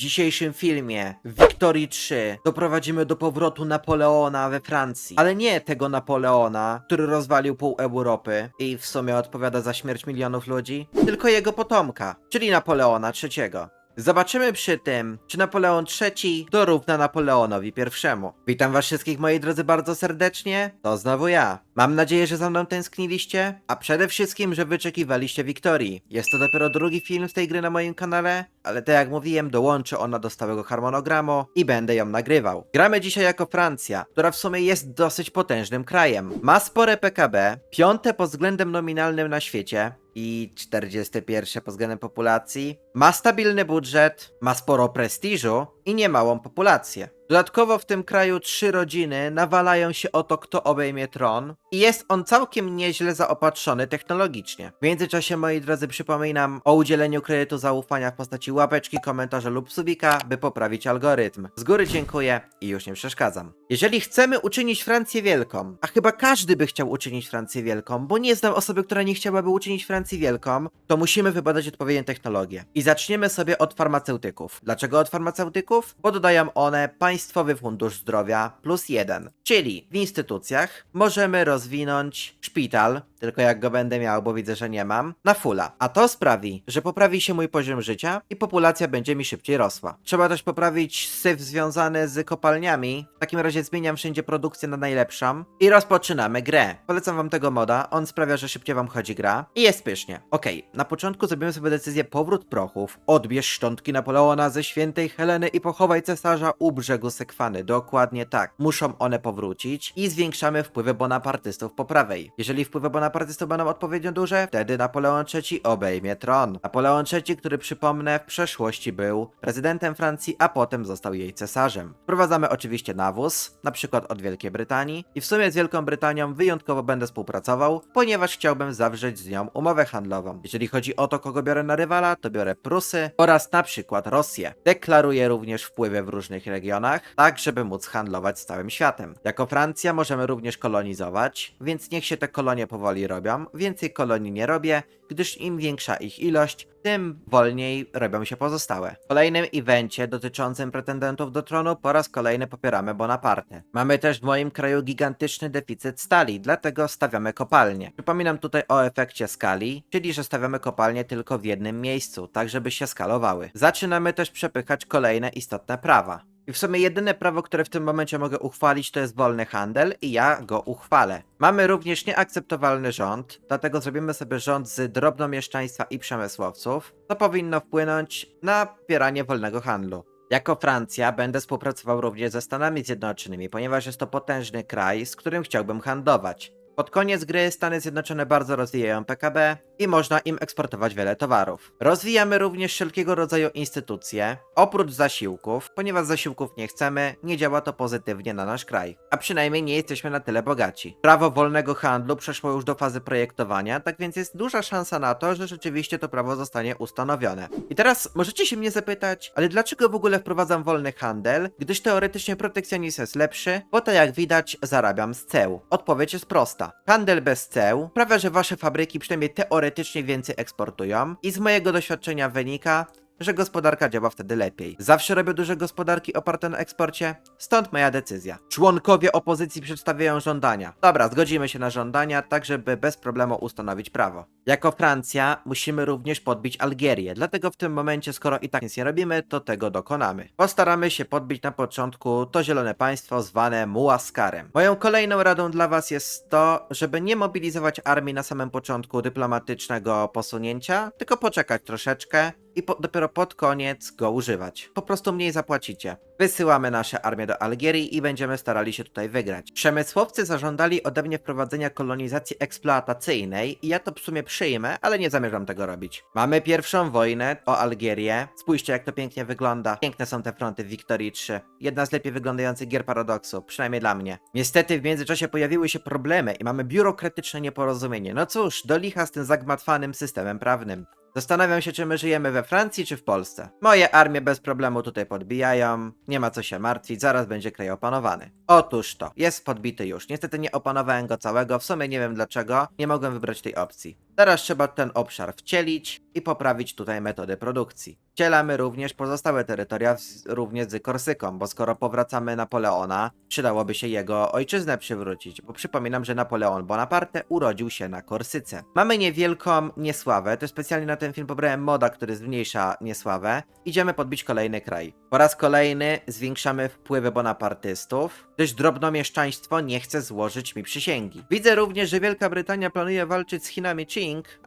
dzisiejszym filmie Wiktorii 3 doprowadzimy do powrotu Napoleona we Francji. Ale nie tego Napoleona, który rozwalił pół Europy i w sumie odpowiada za śmierć milionów ludzi, tylko jego potomka, czyli Napoleona III. Zobaczymy przy tym, czy Napoleon III dorówna Napoleonowi I. Witam was wszystkich moi drodzy bardzo serdecznie, to znowu ja. Mam nadzieję, że za mną tęskniliście, a przede wszystkim, że wyczekiwaliście Wiktorii. Jest to dopiero drugi film z tej gry na moim kanale, ale tak jak mówiłem, dołączy ona do stałego harmonogramu i będę ją nagrywał. Gramy dzisiaj jako Francja, która w sumie jest dosyć potężnym krajem. Ma spore PKB, piąte pod względem nominalnym na świecie, i 41 pod względem populacji, ma stabilny budżet, ma sporo prestiżu i niemałą populację. Dodatkowo w tym kraju trzy rodziny nawalają się o to, kto obejmie tron i jest on całkiem nieźle zaopatrzony technologicznie. W międzyczasie, moi drodzy, przypominam o udzieleniu kredytu zaufania w postaci łapeczki, komentarza lub subika, by poprawić algorytm. Z góry dziękuję i już nie przeszkadzam. Jeżeli chcemy uczynić Francję wielką, a chyba każdy by chciał uczynić Francję wielką, bo nie znam osoby, która nie chciałaby uczynić Francji wielką, to musimy wybadać odpowiednie technologie. I zaczniemy sobie od farmaceutyków. Dlaczego od farmaceutyków? Bo dodają one Państwowy Fundusz Zdrowia plus jeden. Czyli w instytucjach możemy rozwinąć szpital, tylko jak go będę miał, bo widzę, że nie mam, na fulla. A to sprawi, że poprawi się mój poziom życia i populacja będzie mi szybciej rosła. Trzeba też poprawić syf związany z kopalniami. W takim razie zmieniam wszędzie produkcję na najlepszą i rozpoczynamy grę. Polecam wam tego moda, on sprawia, że szybciej wam chodzi gra i jest pysznie. Okej, na początku zrobimy sobie decyzję powrót prochów, odbierz szczątki Napoleona ze świętej Heleny i pochowaj cesarza u brzegu Sekwany. Dokładnie tak. Muszą one powrócić i zwiększamy wpływy bonapartystów po prawej. Jeżeli wpływy bonapartystów będą odpowiednio duże, wtedy Napoleon III obejmie tron. Napoleon III, który przypomnę w przeszłości był prezydentem Francji, a potem został jej cesarzem. Wprowadzamy oczywiście nawóz, na przykład od Wielkiej Brytanii i w sumie z Wielką Brytanią wyjątkowo będę współpracował, ponieważ chciałbym zawrzeć z nią umowę handlową. Jeżeli chodzi o to, kogo biorę na rywala, to biorę Prusy oraz na przykład Rosję. Deklaruję również wpływy w różnych regionach, tak żeby móc handlować z całym światem. Jako Francja możemy również kolonizować, więc niech się te kolonie powoli robią. Więcej kolonii nie robię, gdyż im większa ich ilość, tym wolniej robią się pozostałe. W kolejnym evencie dotyczącym pretendentów do tronu po raz kolejny popieramy Bonaparte. Mamy też w moim kraju gigantyczny deficyt stali, dlatego stawiamy kopalnie. Przypominam tutaj o efekcie skali, czyli że stawiamy kopalnie tylko w jednym miejscu, tak żeby się skalowały. Zaczynamy też przepychać kolejne istotne prawa. I w sumie jedyne prawo, które w tym momencie mogę uchwalić, to jest wolny handel i ja go uchwalę. Mamy również nieakceptowalny rząd, dlatego zrobimy sobie rząd z drobnomieszczaństwa i przemysłowców. To powinno wpłynąć na wspieranie wolnego handlu. Jako Francja będę współpracował również ze Stanami Zjednoczonymi, ponieważ jest to potężny kraj, z którym chciałbym handlować. Pod koniec gry Stany Zjednoczone bardzo rozwijają PKB i można im eksportować wiele towarów. Rozwijamy również wszelkiego rodzaju instytucje, oprócz zasiłków, ponieważ zasiłków nie chcemy, nie działa to pozytywnie na nasz kraj. A przynajmniej nie jesteśmy na tyle bogaci. Prawo wolnego handlu przeszło już do fazy projektowania, tak więc jest duża szansa na to, że rzeczywiście to prawo zostanie ustanowione. I teraz możecie się mnie zapytać, ale dlaczego w ogóle wprowadzam wolny handel, gdyż teoretycznie protekcjonizm jest lepszy, bo to jak widać zarabiam z ceł. Odpowiedź jest prosta. Handel bez ceł sprawia, że wasze fabryki przynajmniej teoretycznie więcej eksportują i z mojego doświadczenia wynika, że gospodarka działa wtedy lepiej. Zawsze robię duże gospodarki oparte na eksporcie, stąd moja decyzja. Członkowie opozycji przedstawiają żądania. Dobra, zgodzimy się na żądania, tak żeby bez problemu ustanowić prawo. Jako Francja musimy również podbić Algierię, dlatego w tym momencie, skoro i tak nic nie robimy, to tego dokonamy. Postaramy się podbić na początku to zielone państwo zwane Muaskarem. Moją kolejną radą dla was jest to, żeby nie mobilizować armii na samym początku dyplomatycznego posunięcia, tylko poczekać troszeczkę i po, dopiero pod koniec go używać. Po prostu mniej zapłacicie. Wysyłamy nasze armie do Algierii i będziemy starali się tutaj wygrać. Przemysłowcy zażądali ode mnie wprowadzenia kolonizacji eksploatacyjnej i ja to w sumie przyjmę, ale nie zamierzam tego robić. Mamy pierwszą wojnę o Algierię. Spójrzcie jak to pięknie wygląda. Piękne są te fronty w Wiktorii 3. Jedna z lepiej wyglądających gier paradoksu, przynajmniej dla mnie. Niestety w międzyczasie pojawiły się problemy i mamy biurokratyczne nieporozumienie. No cóż, do licha z tym zagmatwanym systemem prawnym. Zastanawiam się, czy my żyjemy we Francji, czy w Polsce. Moje armie bez problemu tutaj podbijają, nie ma co się martwić, zaraz będzie kraj opanowany. Otóż to, jest podbity już. Niestety nie opanowałem go całego, w sumie nie wiem dlaczego, nie mogłem wybrać tej opcji. Teraz trzeba ten obszar wcielić i poprawić tutaj metody produkcji. Wcielamy również pozostałe terytoria również z Korsyką, bo skoro powracamy Napoleona, przydałoby się jego ojczyznę przywrócić, bo przypominam, że Napoleon Bonaparte urodził się na Korsyce. Mamy niewielką niesławę, to specjalnie na ten film pobrałem moda, który zmniejsza niesławę. Idziemy podbić kolejny kraj. Po raz kolejny zwiększamy wpływy bonapartystów, gdyż drobnomieszczaństwo nie chce złożyć mi przysięgi. Widzę również, że Wielka Brytania planuje walczyć z Chinami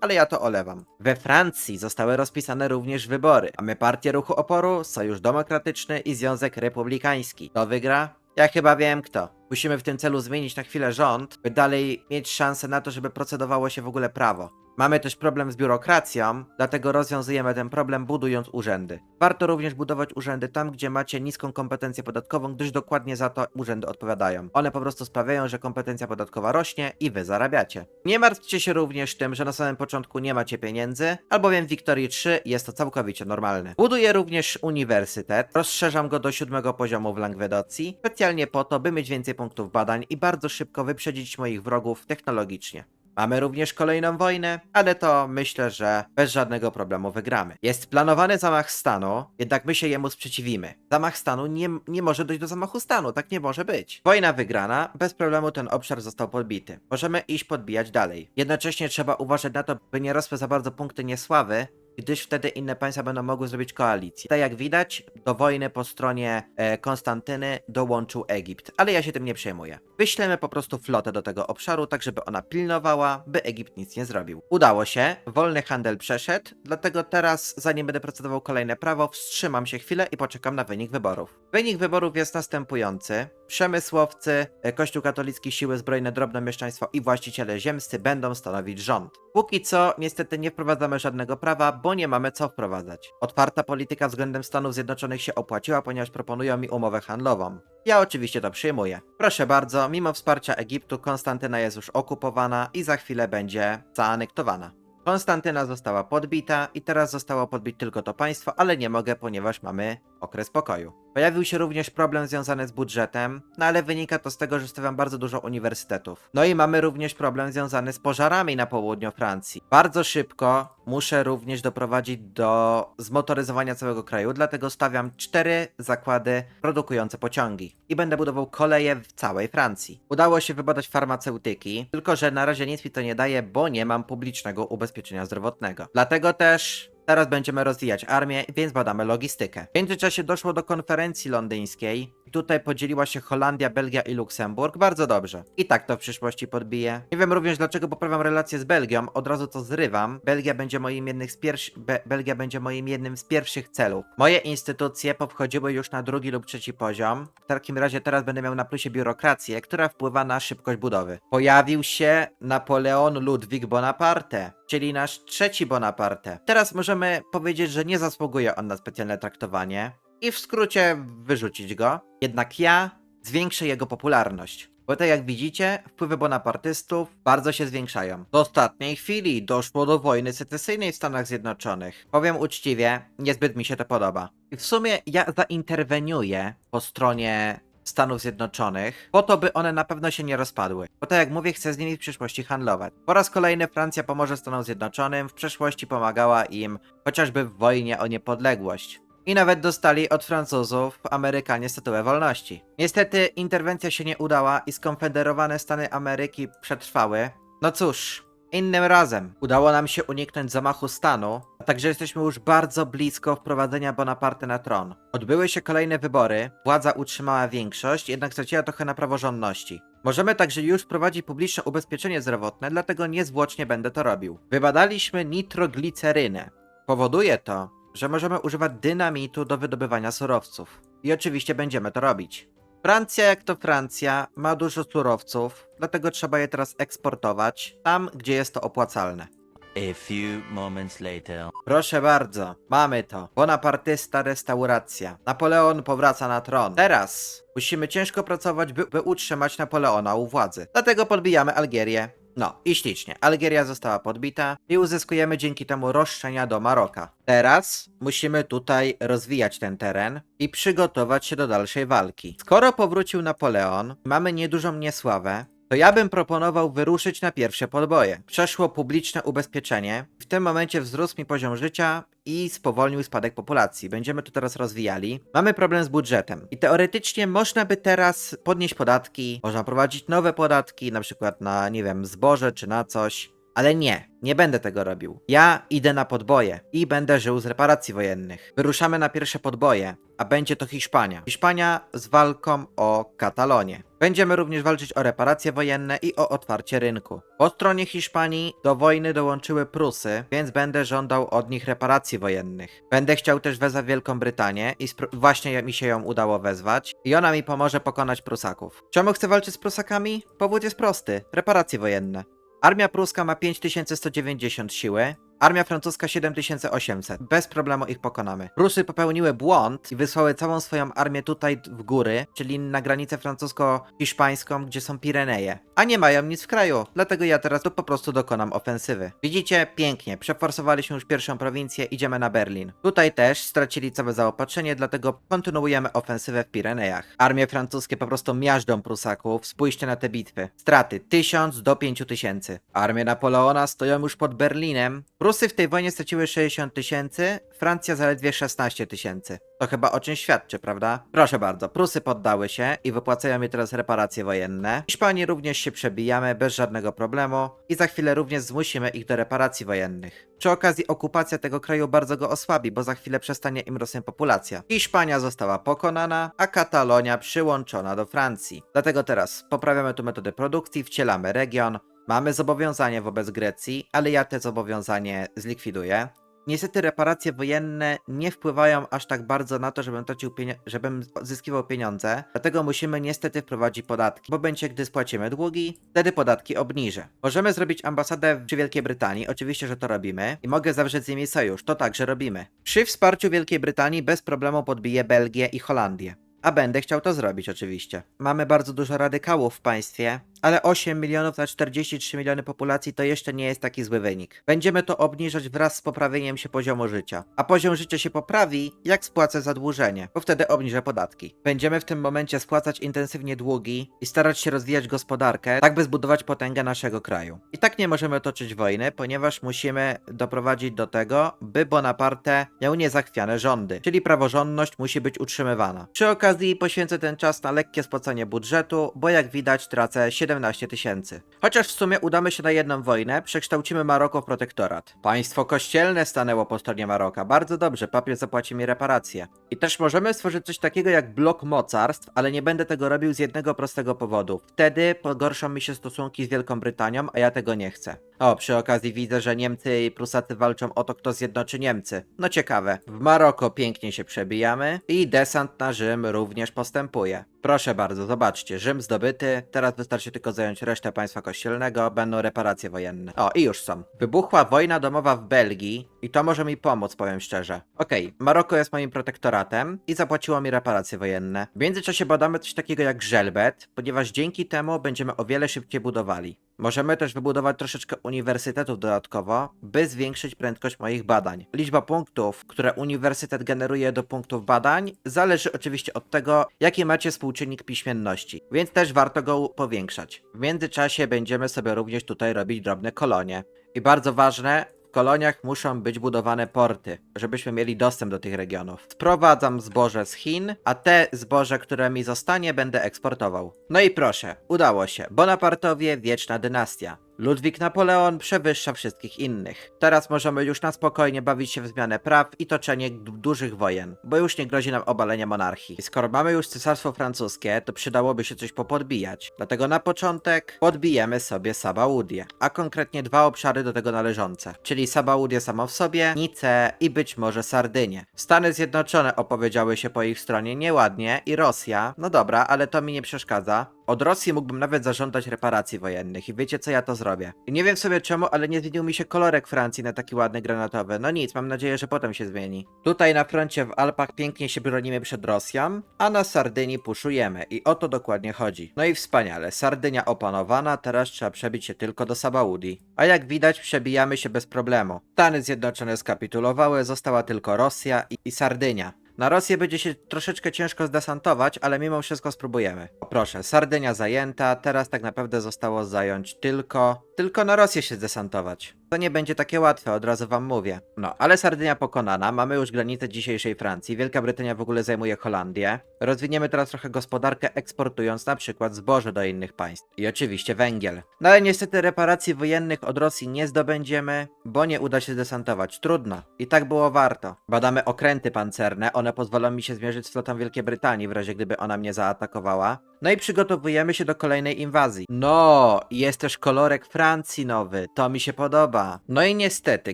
Ale ja to olewam. We Francji zostały rozpisane również wybory. Mamy Partię Ruchu Oporu, Sojusz Demokratyczny i Związek Republikański. Kto wygra? Ja chyba wiem kto. Musimy w tym celu zmienić na chwilę rząd, by dalej mieć szansę na to, żeby procedowało się w ogóle prawo. Mamy też problem z biurokracją, dlatego rozwiązujemy ten problem budując urzędy. Warto również budować urzędy tam, gdzie macie niską kompetencję podatkową, gdyż dokładnie za to urzędy odpowiadają. One po prostu sprawiają, że kompetencja podatkowa rośnie i wy zarabiacie. Nie martwcie się również tym, że na samym początku nie macie pieniędzy, albowiem w Wiktorii 3 jest to całkowicie normalne. Buduję również uniwersytet, rozszerzam go do siódmego poziomu w Langwedocji, specjalnie po to, by mieć więcej punktów badań i bardzo szybko wyprzedzić moich wrogów technologicznie. Mamy również kolejną wojnę, ale to myślę, że bez żadnego problemu wygramy. Jest planowany zamach stanu, jednak my się jemu sprzeciwimy. Zamach stanu nie, nie może dojść do zamachu stanu, tak nie może być. Wojna wygrana, bez problemu ten obszar został podbity. Możemy iść podbijać dalej. Jednocześnie trzeba uważać na to, by nie rosły za bardzo punkty niesławy, gdyż wtedy inne państwa będą mogły zrobić koalicję. Tak jak widać, do wojny po stronie e, Konstantyny dołączył Egipt, ale ja się tym nie przejmuję. Wyślemy po prostu flotę do tego obszaru, tak żeby ona pilnowała, by Egipt nic nie zrobił. Udało się, wolny handel przeszedł, dlatego teraz, zanim będę procedował kolejne prawo, wstrzymam się chwilę i poczekam na wynik wyborów. Wynik wyborów jest następujący. Przemysłowcy, e, Kościół katolicki, siły zbrojne, drobne mieszczaństwo i właściciele ziemscy będą stanowić rząd. Póki co, niestety nie wprowadzamy żadnego prawa, bo nie mamy co wprowadzać. Otwarta polityka względem Stanów Zjednoczonych się opłaciła, ponieważ proponują mi umowę handlową. Ja oczywiście to przyjmuję. Proszę bardzo, mimo wsparcia Egiptu, Konstantyna jest już okupowana i za chwilę będzie zaanektowana. Konstantyna została podbita i teraz zostało podbić tylko to państwo, ale nie mogę, ponieważ mamy okres pokoju. Pojawił się również problem związany z budżetem, no ale wynika to z tego, że stawiam bardzo dużo uniwersytetów. No i mamy również problem związany z pożarami na południu Francji. Bardzo szybko muszę również doprowadzić do zmotoryzowania całego kraju, dlatego stawiam cztery zakłady produkujące pociągi i będę budował koleje w całej Francji. Udało się wybadać farmaceutyki, tylko że na razie nic mi to nie daje, bo nie mam publicznego ubezpieczenia zdrowotnego. Dlatego też Teraz będziemy rozwijać armię, więc badamy logistykę. W międzyczasie doszło do konferencji londyńskiej. Tutaj podzieliła się Holandia, Belgia i Luksemburg. Bardzo dobrze. I tak to w przyszłości podbiję. Nie wiem również dlaczego poprawiam relacje z Belgią. Od razu to zrywam. Belgia będzie moim jednym z pierwszych... Be Belgia będzie moim jednym z pierwszych celów. Moje instytucje powchodziły już na drugi lub trzeci poziom. W takim razie teraz będę miał na plusie biurokrację, która wpływa na szybkość budowy. Pojawił się Napoleon Ludwik Bonaparte czyli nasz trzeci Bonaparte. Teraz możemy powiedzieć, że nie zasługuje on na specjalne traktowanie i w skrócie wyrzucić go. Jednak ja zwiększę jego popularność. Bo tak jak widzicie, wpływy bonapartystów bardzo się zwiększają. W ostatniej chwili doszło do wojny secesyjnej w Stanach Zjednoczonych. Powiem uczciwie, niezbyt mi się to podoba. I w sumie ja zainterweniuję po stronie Stanów Zjednoczonych, po to, by one na pewno się nie rozpadły. Bo tak jak mówię, chcę z nimi w przyszłości handlować. Po raz kolejny Francja pomoże Stanom Zjednoczonym, w przeszłości pomagała im chociażby w wojnie o niepodległość. I nawet dostali od Francuzów Amerykanie statuę wolności. Niestety interwencja się nie udała i skonfederowane Stany Ameryki przetrwały. No cóż, Innym razem udało nam się uniknąć zamachu stanu, a także jesteśmy już bardzo blisko wprowadzenia Bonaparte na tron. Odbyły się kolejne wybory, władza utrzymała większość, jednak straciła trochę na praworządności. Możemy także już wprowadzić publiczne ubezpieczenie zdrowotne, dlatego niezwłocznie będę to robił. Wybadaliśmy nitroglicerynę. Powoduje to, że możemy używać dynamitu do wydobywania surowców. I oczywiście będziemy to robić. Francja, jak to Francja, ma dużo surowców, dlatego trzeba je teraz eksportować tam, gdzie jest to opłacalne. A few moments later. Proszę bardzo, mamy to. Bonapartysta restauracja. Napoleon powraca na tron. Teraz musimy ciężko pracować, by, by utrzymać Napoleona u władzy. Dlatego podbijamy Algierię. No i ślicznie. Algieria została podbita i uzyskujemy dzięki temu roszczenia do Maroka. Teraz musimy tutaj rozwijać ten teren i przygotować się do dalszej walki. Skoro powrócił Napoleon, mamy niedużą niesławę, to ja bym proponował wyruszyć na pierwsze podboje. Przeszło publiczne ubezpieczenie. W tym momencie wzrósł mi poziom życia i spowolnił spadek populacji. Będziemy to teraz rozwijali. Mamy problem z budżetem. I teoretycznie można by teraz podnieść podatki, można prowadzić nowe podatki, na przykład na, nie wiem, zboże czy na coś. Ale nie, nie będę tego robił. Ja idę na podboje i będę żył z reparacji wojennych. Wyruszamy na pierwsze podboje, a będzie to Hiszpania. Hiszpania z walką o Katalonię. Będziemy również walczyć o reparacje wojenne i o otwarcie rynku. Po stronie Hiszpanii do wojny dołączyły Prusy, więc będę żądał od nich reparacji wojennych. Będę chciał też wezwać Wielką Brytanię i właśnie mi się ją udało wezwać i ona mi pomoże pokonać Prusaków. Czemu chcę walczyć z Prusakami? Powód jest prosty. Reparacje wojenne. Armia pruska ma 5190 siły, armia francuska 7800. Bez problemu ich pokonamy. Prusy popełniły błąd i wysłały całą swoją armię tutaj w góry, czyli na granicę francusko-hiszpańską, gdzie są Pireneje. A nie mają nic w kraju, dlatego ja teraz tu po prostu dokonam ofensywy. Widzicie? Pięknie. Przeforsowaliśmy już pierwszą prowincję, idziemy na Berlin. Tutaj też stracili całe zaopatrzenie, dlatego kontynuujemy ofensywę w Pirenejach. Armie francuskie po prostu miażdżą Prusaków. Spójrzcie na te bitwy. Straty 1000 do 5000. Armie Napoleona stoją już pod Berlinem. Prusy w tej wojnie straciły 60 tysięcy, Francja zaledwie 16 tysięcy. To chyba o czym świadczy, prawda? Proszę bardzo, Prusy poddały się i wypłacają mi teraz reparacje wojenne. Hiszpanii również się przebijamy bez żadnego problemu i za chwilę również zmusimy ich do reparacji wojennych. Przy okazji okupacja tego kraju bardzo go osłabi, bo za chwilę przestanie im rosnąć populacja. Hiszpania została pokonana, a Katalonia przyłączona do Francji. Dlatego teraz poprawiamy tu metody produkcji, wcielamy region, Mamy zobowiązanie wobec Grecji, ale ja te zobowiązanie zlikwiduję. Niestety reparacje wojenne nie wpływają aż tak bardzo na to, żebym, tracił żebym zyskiwał pieniądze, dlatego musimy niestety wprowadzić podatki. W momencie, gdy spłacimy długi, wtedy podatki obniżę. Możemy zrobić ambasadę przy Wielkiej Brytanii, oczywiście, że to robimy, i mogę zawrzeć z nimi sojusz, to także robimy. Przy wsparciu Wielkiej Brytanii bez problemu podbiję Belgię i Holandię. A będę chciał to zrobić oczywiście. Mamy bardzo dużo radykałów w państwie, ale 8 milionów na 43 miliony populacji to jeszcze nie jest taki zły wynik. Będziemy to obniżać wraz z poprawieniem się poziomu życia. A poziom życia się poprawi, jak spłacę zadłużenie, bo wtedy obniżę podatki. Będziemy w tym momencie spłacać intensywnie długi i starać się rozwijać gospodarkę, tak by zbudować potęgę naszego kraju. I tak nie możemy toczyć wojny, ponieważ musimy doprowadzić do tego, by Bonaparte miał niezachwiane rządy, czyli praworządność musi być utrzymywana. Przy okazji poświęcę ten czas na lekkie spłacanie budżetu, bo jak widać tracę 17 tysięcy. Chociaż w sumie udamy się na jedną wojnę, przekształcimy Maroko w protektorat. Państwo kościelne stanęło po stronie Maroka. Bardzo dobrze, papier zapłaci mi reparacje. I też możemy stworzyć coś takiego jak blok mocarstw, ale nie będę tego robił z jednego prostego powodu. Wtedy pogorszą mi się stosunki z Wielką Brytanią, a ja tego nie chcę. O, przy okazji widzę, że Niemcy i Prusacy walczą o to, kto zjednoczy Niemcy. No ciekawe. W Maroko pięknie się przebijamy i desant na Rzym również postępuje. Proszę bardzo, zobaczcie, Rzym zdobyty, teraz wystarczy tylko zająć resztę państwa kościelnego, będą reparacje wojenne. O, i już są. Wybuchła wojna domowa w Belgii i to może mi pomóc, powiem szczerze. Okej, Maroko jest moim protektoratem i zapłaciło mi reparacje wojenne. W międzyczasie badamy coś takiego jak żelbet, ponieważ dzięki temu będziemy o wiele szybciej budowali. Możemy też wybudować troszeczkę uniwersytetów dodatkowo, by zwiększyć prędkość moich badań. Liczba punktów, które uniwersytet generuje do punktów badań, zależy oczywiście od tego, jaki macie współczynnik piśmienności, więc też warto go powiększać. W międzyczasie będziemy sobie również tutaj robić drobne kolonie. I bardzo ważne, koloniach muszą być budowane porty, żebyśmy mieli dostęp do tych regionów. Sprowadzam zboże z Chin, a te zboże, które mi zostanie, będę eksportował. No i proszę, udało się. Bonapartowie, wieczna dynastia. Ludwik Napoleon przewyższa wszystkich innych. Teraz możemy już na spokojnie bawić się w zmianę praw i toczenie dużych wojen, bo już nie grozi nam obalenie monarchii. Skoro mamy już cesarstwo francuskie, to przydałoby się coś popodbijać. Dlatego na początek podbijemy sobie Sabaudię, a konkretnie dwa obszary do tego należące, czyli Sabaudię samo w sobie, Nice i być może Sardynię. Stany Zjednoczone opowiedziały się po ich stronie nieładnie i Rosja, no dobra, ale to mi nie przeszkadza. Od Rosji mógłbym nawet zażądać reparacji wojennych i wiecie co, ja to zrobię. I nie wiem sobie czemu, ale nie zmienił mi się kolorek Francji na taki ładny granatowy. No nic, mam nadzieję, że potem się zmieni. Tutaj na froncie w Alpach pięknie się bronimy przed Rosją, a na Sardynii puszujemy i o to dokładnie chodzi. No i wspaniale, Sardynia opanowana, teraz trzeba przebić się tylko do Sabaudi. A jak widać, przebijamy się bez problemu. Stany Zjednoczone skapitulowały, została tylko Rosja i, i Sardynia. Na Rosję będzie się troszeczkę ciężko zdesantować, ale mimo wszystko spróbujemy. O, proszę, Sardynia zajęta, teraz tak naprawdę zostało zająć tylko... Tylko na Rosję się zdesantować. To nie będzie takie łatwe, od razu wam mówię. No, ale Sardynia pokonana, mamy już granicę dzisiejszej Francji, Wielka Brytania w ogóle zajmuje Holandię. Rozwiniemy teraz trochę gospodarkę, eksportując na przykład zboże do innych państw. I oczywiście węgiel. No ale niestety reparacji wojennych od Rosji nie zdobędziemy, bo nie uda się zdesantować. Trudno. I tak było warto. Badamy okręty pancerne, one pozwolą mi się zmierzyć z flotą Wielkiej Brytanii w razie gdyby ona mnie zaatakowała. No i przygotowujemy się do kolejnej inwazji. No, jest też kolorek Francji nowy, to mi się podoba. No i niestety,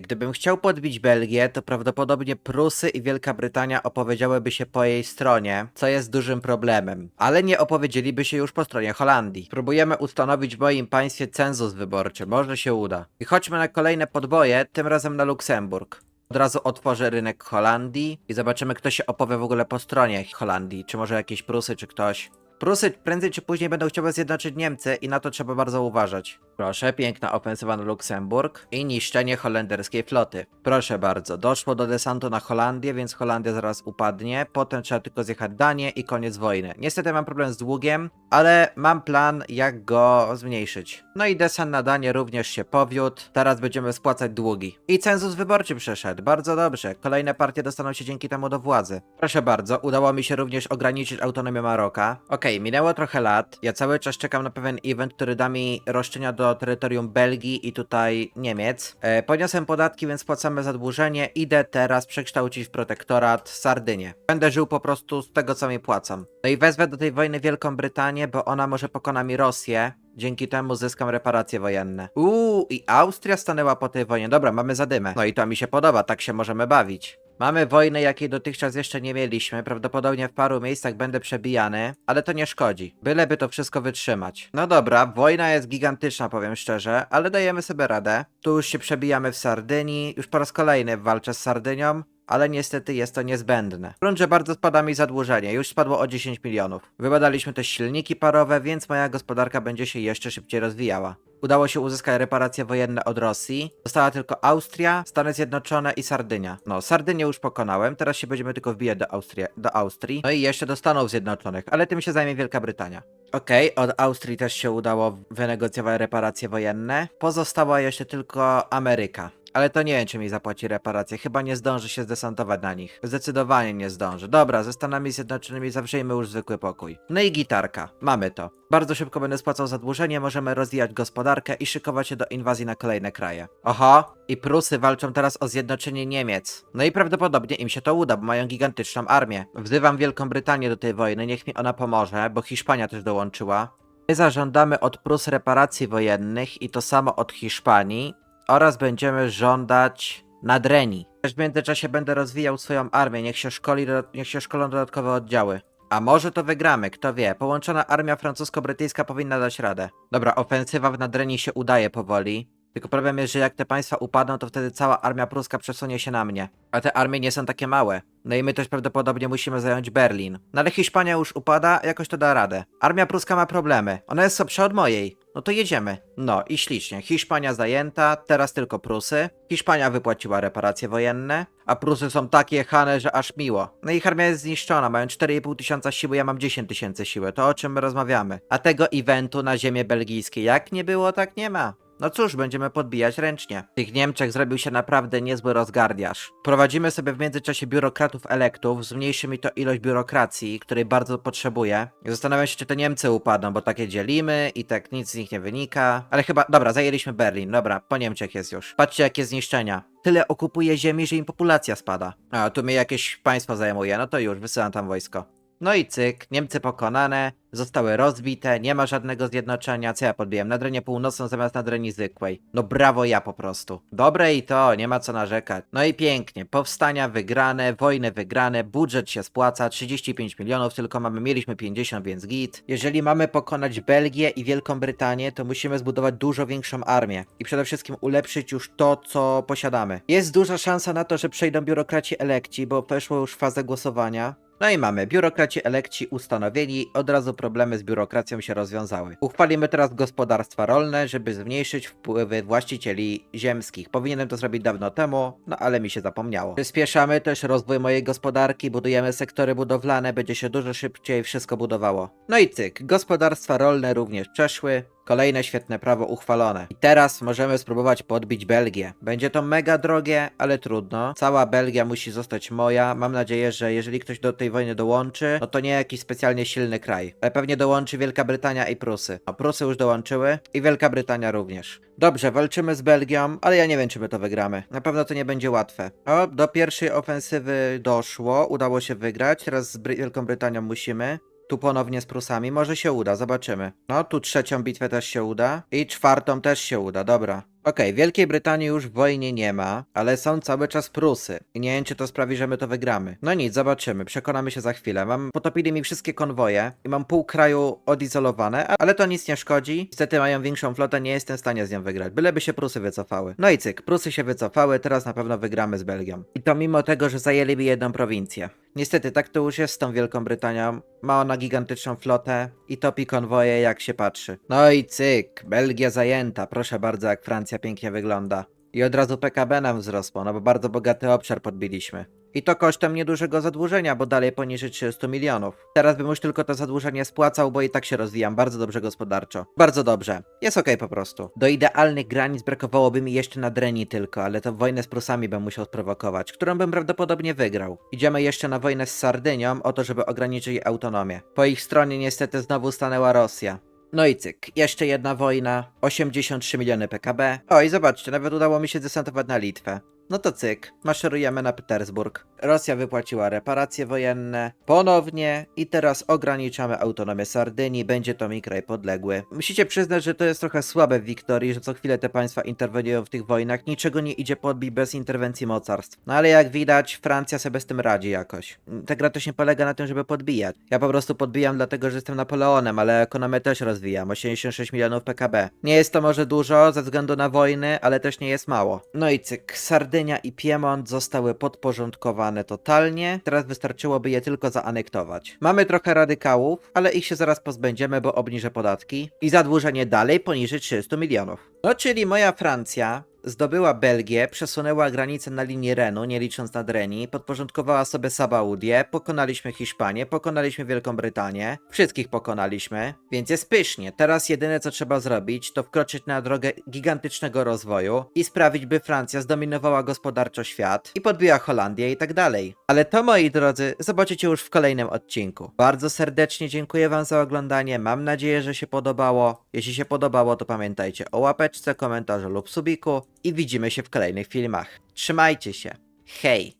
gdybym chciał podbić Belgię, to prawdopodobnie Prusy i Wielka Brytania opowiedziałyby się po jej stronie, co jest dużym problemem. Ale nie opowiedzieliby się już po stronie Holandii. Próbujemy ustanowić w moim państwie cenzus wyborczy, może się uda. I chodźmy na kolejne podboje, tym razem na Luksemburg. Od razu otworzę rynek Holandii i zobaczymy, kto się opowie w ogóle po stronie Holandii. Czy może jakieś Prusy, czy ktoś. Prusy prędzej czy później będą chciały zjednoczyć Niemcy i na to trzeba bardzo uważać. Proszę, piękna ofensywa na Luksemburg i niszczenie holenderskiej floty. Proszę bardzo, doszło do desantu na Holandię, więc Holandia zaraz upadnie, potem trzeba tylko zjechać Danię i koniec wojny. Niestety mam problem z długiem, ale mam plan jak go zmniejszyć. No i desant na Danię również się powiódł, teraz będziemy spłacać długi. I cenzus wyborczy przeszedł, bardzo dobrze, kolejne partie dostaną się dzięki temu do władzy. Proszę bardzo, udało mi się również ograniczyć autonomię Maroka. Okej, minęło trochę lat, ja cały czas czekam na pewien event, który da mi roszczenia do terytorium Belgii i tutaj Niemiec. E, podniosłem podatki, więc płacamy zadłużenie, idę teraz przekształcić w protektorat Sardynię. Będę żył po prostu z tego, co mi płacą. No i wezwę do tej wojny Wielką Brytanię, bo ona może pokona mi Rosję, Dzięki temu zyskam reparacje wojenne. Uuu, i Austria stanęła po tej wojnie. Dobra, mamy zadymę. No i to mi się podoba, tak się możemy bawić. Mamy wojnę, jakiej dotychczas jeszcze nie mieliśmy. Prawdopodobnie w paru miejscach będę przebijany, ale to nie szkodzi. Byleby to wszystko wytrzymać. No dobra, wojna jest gigantyczna, powiem szczerze, ale dajemy sobie radę. Tu już się przebijamy w Sardynii. Już po raz kolejny walczę z Sardynią ale niestety jest to niezbędne. W gruncie bardzo spada mi zadłużenie, już spadło o 10 milionów. Wybadaliśmy też silniki parowe, więc moja gospodarka będzie się jeszcze szybciej rozwijała. Udało się uzyskać reparacje wojenne od Rosji. Została tylko Austria, Stany Zjednoczone i Sardynia. No, Sardynię już pokonałem, teraz się będziemy tylko wbijać do, Austrii, do Austrii. No i jeszcze do Stanów Zjednoczonych, ale tym się zajmie Wielka Brytania. Okej, od Austrii też się udało wynegocjować reparacje wojenne. Pozostała jeszcze tylko Ameryka. Ale to nie wiem, czy mi zapłaci reparacje. Chyba nie zdąży się zdesantować na nich. Zdecydowanie nie zdąży. Dobra, ze Stanami Zjednoczonymi zawrzyjmy już zwykły pokój. No i gitarka. Mamy to. Bardzo szybko będę spłacał zadłużenie, możemy rozwijać gospodarkę i szykować się do inwazji na kolejne kraje. Oho, i Prusy walczą teraz o zjednoczenie Niemiec. No i prawdopodobnie im się to uda, bo mają gigantyczną armię. Wzywam Wielką Brytanię do tej wojny, niech mi ona pomoże, bo Hiszpania też dołączyła. My zażądamy od Prus reparacji wojennych i to samo od Hiszpanii oraz będziemy żądać nadreni. Też w międzyczasie będę rozwijał swoją armię, niech się, szkoli, niech się szkolą dodatkowe oddziały. A może to wygramy, kto wie. Połączona armia francusko-brytyjska powinna dać radę. Dobra, ofensywa w Nadrenii się udaje powoli. Tylko problem jest, że jak te państwa upadną, to wtedy cała armia pruska przesunie się na mnie. A te armie nie są takie małe. No i my też prawdopodobnie musimy zająć Berlin. No ale Hiszpania już upada, jakoś to da radę. Armia pruska ma problemy. Ona jest słabsza od mojej. No to jedziemy. No i ślicznie. Hiszpania zajęta, teraz tylko Prusy. Hiszpania wypłaciła reparacje wojenne, a Prusy są tak jechane, że aż miło. No ich armia jest zniszczona, mają 4,5 tysiąca siły, ja mam 10 tysięcy siły. To o czym my rozmawiamy. A tego eventu na ziemię belgijskie jak nie było, tak nie ma. No cóż, będziemy podbijać ręcznie. W tych Niemczech zrobił się naprawdę niezły rozgardiaż. Prowadzimy sobie w międzyczasie biurokratów elektów, zmniejszy mi to ilość biurokracji, której bardzo potrzebuję. Zastanawiam się, czy te Niemcy upadną, bo takie dzielimy i tak nic z nich nie wynika. Ale chyba, dobra, zajęliśmy Berlin, dobra, po Niemczech jest już. Patrzcie, jakie zniszczenia. Tyle okupuje ziemi, że im populacja spada. A, tu mnie jakieś państwo zajmuje, no to już, wysyłam tam wojsko. No i cyk, Niemcy pokonane, zostały rozbite, nie ma żadnego zjednoczenia. Co ja podbiłem? Nadrenię północną zamiast nadrenii zwykłej. No brawo ja po prostu. Dobre i to, nie ma co narzekać. No i pięknie, powstania wygrane, wojny wygrane, budżet się spłaca, 35 milionów, tylko mamy, mieliśmy 50, więc git. Jeżeli mamy pokonać Belgię i Wielką Brytanię, to musimy zbudować dużo większą armię i przede wszystkim ulepszyć już to, co posiadamy. Jest duża szansa na to, że przejdą biurokraci elekci, bo weszło już fazę głosowania. No i mamy, biurokraci elekci ustanowieni, od razu problemy z biurokracją się rozwiązały. Uchwalimy teraz gospodarstwa rolne, żeby zmniejszyć wpływy właścicieli ziemskich. Powinienem to zrobić dawno temu, no ale mi się zapomniało. Przyspieszamy też rozwój mojej gospodarki, budujemy sektory budowlane, będzie się dużo szybciej wszystko budowało. No i cyk, gospodarstwa rolne również przeszły. Kolejne świetne prawo uchwalone. I teraz możemy spróbować podbić Belgię. Będzie to mega drogie, ale trudno. Cała Belgia musi zostać moja. Mam nadzieję, że jeżeli ktoś do tej wojny dołączy, no to nie jakiś specjalnie silny kraj. Ale pewnie dołączy Wielka Brytania i Prusy. A Prusy już dołączyły i Wielka Brytania również. Dobrze, walczymy z Belgią, ale ja nie wiem, czy my to wygramy. Na pewno to nie będzie łatwe. O, do pierwszej ofensywy doszło, udało się wygrać. Teraz z Bry- Wielką Brytanią musimy. Tu ponownie z Prusami. Może się uda, zobaczymy. No, tu trzecią bitwę też się uda. I czwartą też się uda, dobra. Okej, Wielkiej Brytanii już w wojnie nie ma, ale są cały czas Prusy. I nie wiem, czy to sprawi, że my to wygramy. No nic, zobaczymy, przekonamy się za chwilę. Mam, potopili mi wszystkie konwoje i mam pół kraju odizolowane, ale to nic nie szkodzi. Niestety mają większą flotę, nie jestem w stanie z nią wygrać. Byleby się Prusy wycofały. No i cyk, Prusy się wycofały, teraz na pewno wygramy z Belgią. I to mimo tego, że zajęli mi jedną prowincję. Niestety, tak to już jest z tą Wielką Brytanią. Ma ona gigantyczną flotę i topi konwoje jak się patrzy. No i cyk, Belgia zajęta. Proszę bardzo, jak Francja pięknie wygląda. I od razu PKB nam wzrosło, no bo bardzo bogaty obszar podbiliśmy. I to kosztem niedużego zadłużenia, bo dalej poniżej 300 milionów. Teraz bym już tylko to zadłużenie spłacał, bo i tak się rozwijam bardzo dobrze gospodarczo. Bardzo dobrze. Jest okej po prostu. Do idealnych granic brakowałoby mi jeszcze nadreni tylko, ale to wojnę z Prusami bym musiał sprowokować, którą bym prawdopodobnie wygrał. Idziemy jeszcze na wojnę z Sardynią, o to, żeby ograniczyć autonomię. Po ich stronie niestety znowu stanęła Rosja. No i cyk, jeszcze jedna wojna, 83 miliony PKB. O i zobaczcie, nawet udało mi się desantować na Litwę. No to cyk, maszerujemy na Petersburg. Rosja wypłaciła reparacje wojenne ponownie i teraz ograniczamy autonomię Sardynii, będzie to mi kraj podległy. Musicie przyznać, że to jest trochę słabe w Wiktorii, że co chwilę te państwa interweniują w tych wojnach, niczego nie idzie podbić bez interwencji mocarstw. No ale jak widać, Francja sobie z tym radzi jakoś. Ta gra też nie polega na tym, żeby podbijać. Ja po prostu podbijam dlatego, że jestem Napoleonem, ale ekonomię też rozwijam, 86 milionów PKB. Nie jest to może dużo ze względu na wojny, ale też nie jest mało. No i cyk, Sardynia i Piemont zostały podporządkowane totalnie, teraz wystarczyłoby je tylko zaanektować. Mamy trochę radykałów, ale ich się zaraz pozbędziemy, bo obniżę podatki i zadłużenie dalej poniżej 300 milionów. No czyli moja Francja zdobyła Belgię, przesunęła granicę na linię Renu, nie licząc Nadrenii, podporządkowała sobie Sabaudię, pokonaliśmy Hiszpanię, pokonaliśmy Wielką Brytanię, wszystkich pokonaliśmy, więc jest pysznie. Teraz jedyne co trzeba zrobić, to wkroczyć na drogę gigantycznego rozwoju i sprawić, by Francja zdominowała gospodarczo świat i podbiła Holandię i tak dalej. Ale to, moi drodzy, zobaczycie już w kolejnym odcinku. Bardzo serdecznie dziękuję wam za oglądanie, mam nadzieję, że się podobało. Jeśli się podobało, to pamiętajcie o łapeczce, komentarzu lub subiku i widzimy się w kolejnych filmach. Trzymajcie się. Hej!